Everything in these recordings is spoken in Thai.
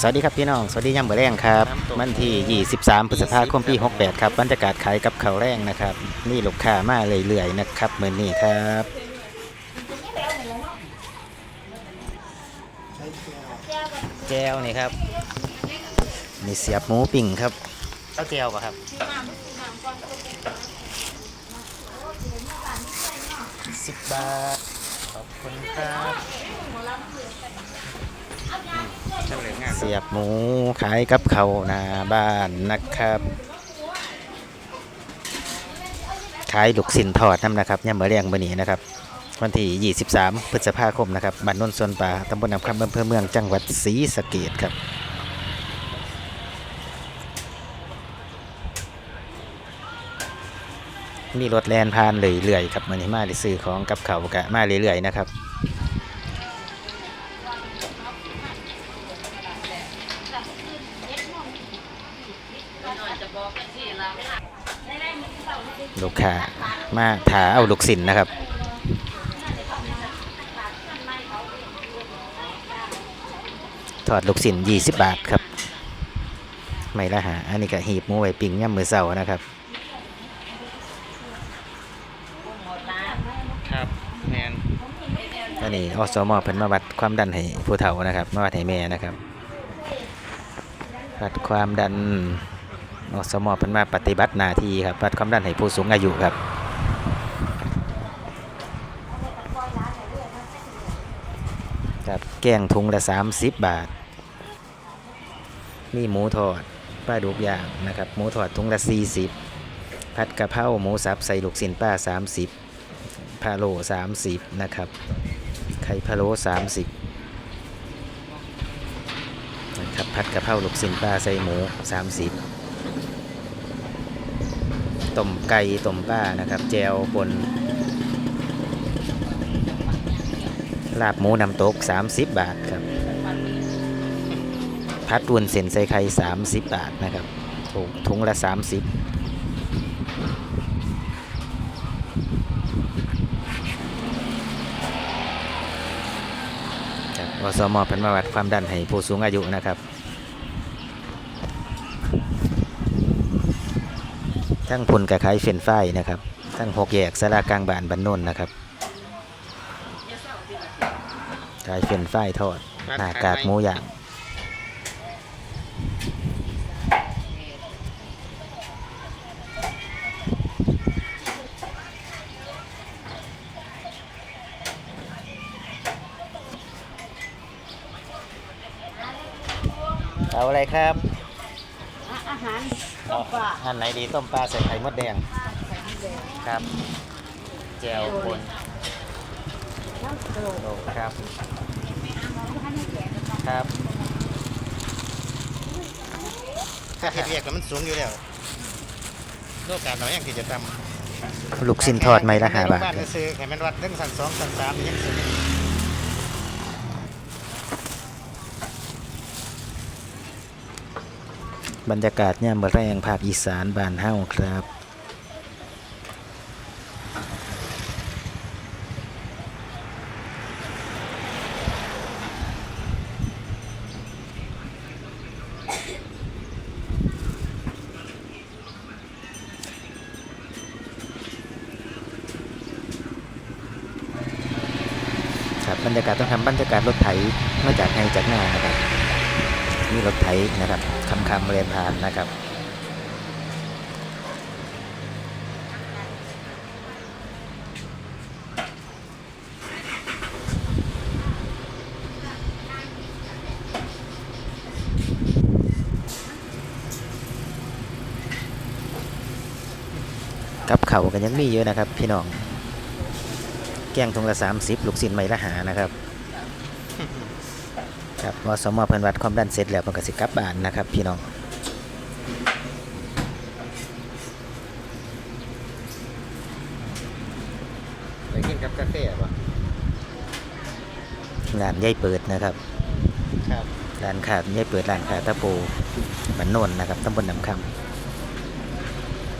สวัสดีครับพี่น้อง สวัสดียามเบอแรงครับ วันที่ 23 พฤษภาคมปี 68 ครับบรรยากาศขายกับข้าวแรงนะครับ นี่ลูกค้ามาเรื่อยๆนะครับมื้อนี้ครับแจวนี่ครับ มีเสียบหมูปิ่งครับเอาแจวป่ะครับ สิบบาท ขอบคุณครับ เสียบหมูขายกับเขาหน้าบ้านนะครับ ขายลูกสินทอดน้ำนะครับย่ำเบอเรียงเบอนี้นะครับ วันที่ 23 พฤษภาคมนะครับบ้านโนนส่วนป่าตำบลน้ำคำอำเภอเมืองจังหวัดศรีสะเกดครับมีรถแลนผ่านเรื่อยๆครับมันนี้มาได้ซื้อของกับเขากะมาเรื่อยๆนะครับ ลูกค้ามาถาเอาลูกสินนะครับ ถอดลูกสิน20บาทครับ ไม่ละหา อันนี้ก็หีบหมูไว้ปิ้งย่ำมือเสาร์นะครับ ครับแมนอันนี้อสมเพิ่นมาวัดความดันให้ผู้เฒ่านะครับ มาวัดให้แม่นะครับ วัดความดัน อสมเพิ่นมาปฏิบัติหน้าที่ครับวัดความดันให้ผู้สูงอายุครับครับแกงถุงละ 30 บาท มีหมูทอดปลาดุกย่างนะครับหมูทอดถุงละ 40 ผัดกะเพราหมูสับใส่ลูกสินป้า 30พาโล30 นะครับ ไข่พะโล้30นะครับผัดกะเพราลูกสินปลาใส่หมู 30 ต้มไก่ต้มปลานะครับ แจวบนลาบหมูน้ำตก 30 บาทครับพัดวนเส้นใส่ไข่30 บาทนะครับถุงถุงละ 30ครับอสมเป็นมาวัดความดันให้ผู้สูงอายุนะครับ ทั้งพุนกับขายเฟรนช์ฟนะครับ ทั้งหกแยกสารากลางบ้านบันนนนะครับขายเฟรนช์ฟทอด หน้ากากหมูย่างเอาอะไรครับ อาหาร ต้มปลาอันไหนดีต้มปลาใส่ไข่มดแดงใส่น้ำแดงครับแจวปนน้ำโตโลครับให้แก่ครับถ้าเห็ดเรียกแล้วมันสูงอยู่แล้วโลกการเราอย่างที่จะทำลูกชิ้นทอดไหมละห้าบาทบ้านซื้อแข่มันวัดถึงสันสองสันสามยังซื้อ บรรยากาศเนี่ยามมแรงภาคอีสานบ้านเฮาครับ ครับบรรยากาศต้องทำบรรยากาศรถไถมาจากไงจากหน้านะครับ นี่รถไถนะครับคำคำเรียนผ่านนะครับกับเขากันยังมีเยอะนะครับ พี่น้อง แกงทงละ 30 ลูกศิลไม่ละหานะครับ ครับวสมเพิ่นวัดความดันเสร็จแล้วเพิ่นก็สิกลับบ้านนะครับพี่น้องไปกินกับกาแฟป่ะร้านยายเปิดนะครับครับร้านขายยายเปิดร้านขายตะปูบันโนนนะครับตำบลน้ำค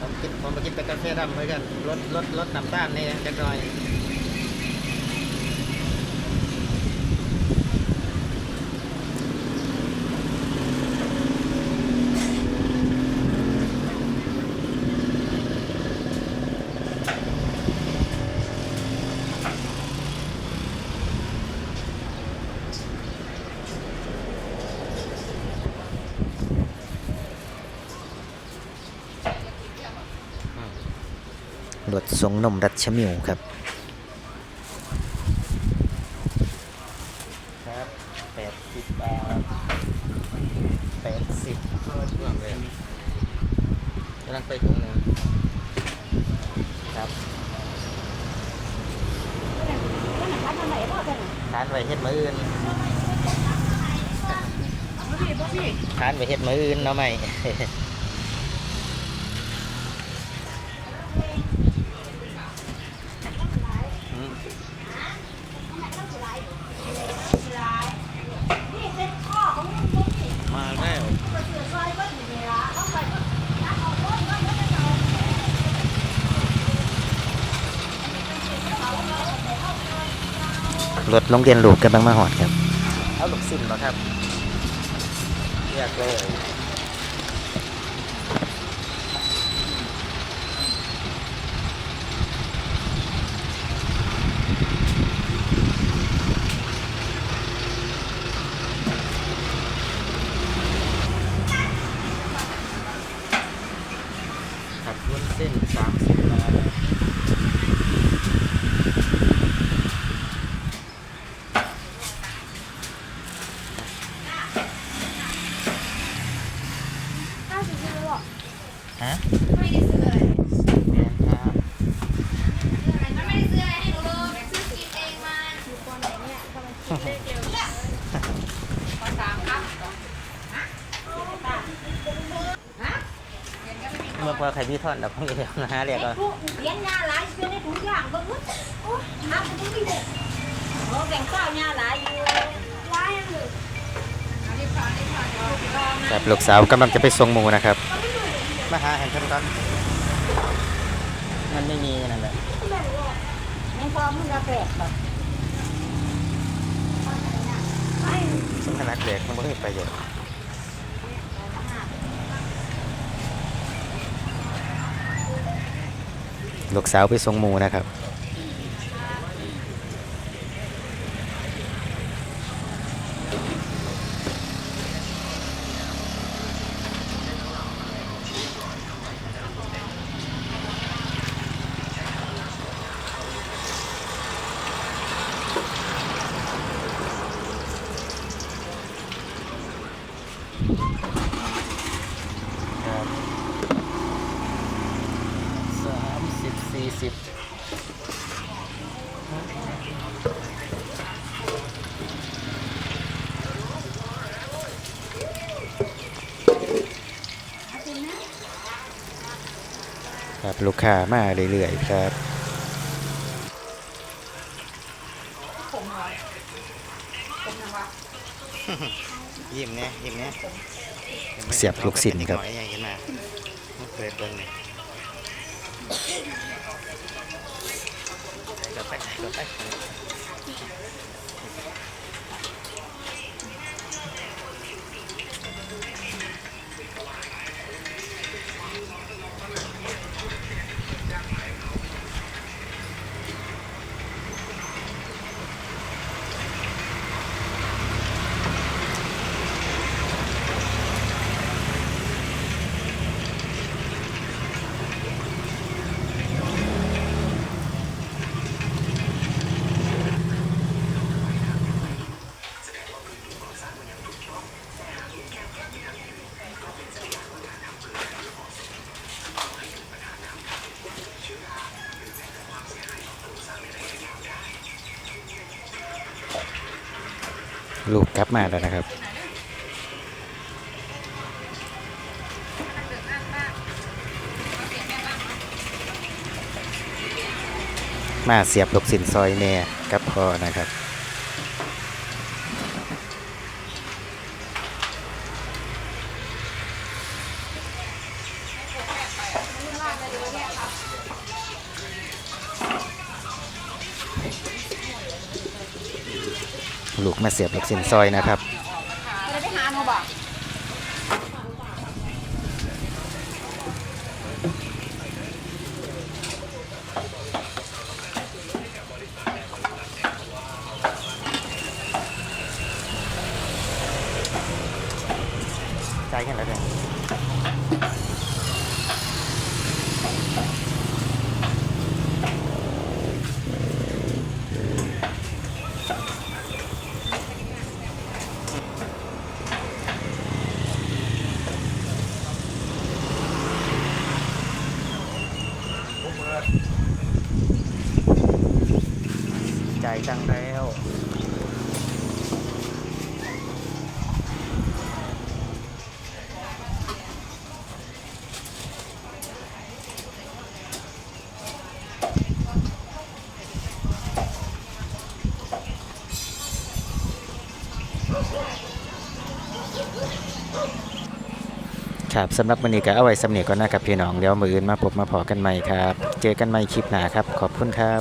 ผมกินผมไปกินแต่กาแฟดำเหมือนกันลดลดลดน้ำตาลนี่จักหน่อยำ รถทรงนมรัชมิวครับครับแปดสิบบาทแปดสิบช่วงเลยกำลังไปถุงหนึ่งครับก็หนังร้านทำไหนพ่อเป็นทานไว้เฮ็ดมื้ออื่นพี่พ่อพี่ทานไว้เฮ็ดมื้ออื่นเนาะไหม อืม นี่เป็นพ่อของมึงนี่ มาแล้ว ก็เสือซอยก็อยู่ในร้านเอาไปก็นักเอาก้อนก็ยังไม่เอา รถโรงเรียนลูกกำลังมาหอดครับ เอาลูกสิ้นมาครับเรียกเลย ขับวุ้นเส้นสามสิบบาท ข้าวซื้อหรอ ฮะไม่ได้ซื้ออะไรแมนครับมันไม่ได้ซื้ออะไรให้หนูเลยซื้อกินเองมาอยู่ตอนไหนเนี่ยกำลังคิดเลขเร็วขอสามครับฮะเมื่อพอใครพี่ทอนดอกพวกนี้เดียวนะฮะเรียกก็เลี้ยงยาหลายเชื่อในถุงยางก็มุดโอ้ยน้ำมันไม่ได้โอ้แบ่งข้าวยาหลายอยู่หลายเลยครับลูกสาวกำลังจะไปส่งหมูนะครับ มาหาแห่งเพิ่นก่อนมันไม่มีนั่นแหละไม่พอมึงจะแปลกแบบไอ้ซึ่งขนาดเด็กมันไม่มีประโยชน์ลูกสาวไปส่งหมูนะครับครับสามสิบสี่สิบครับ ลูกค้ามาเรื่อยๆครับยิ้มเนี่ยยิ้มเนี่ยเสียบลูกศิษย์ครับหน่อยยังเห็นมาเปิดเบิ้งเลยกดไปกดไป ลูกกลับมาแล้วนะครับมาเสียบลูกสินซอยแม่กับพ่อนะครับ มาเสียบลูกสินซอยนะครับ จะไปหาหนูบอกายจังแล้วครับสำหรับวันนี้ก็เอาไว้สำเนียก็น่ากับพี่น้องเดี๋ยวมืออื่นมาพบมาพอกันใหม่ครับ เจอกันใหม่คลิปหน้าครับ ขอบคุณครับ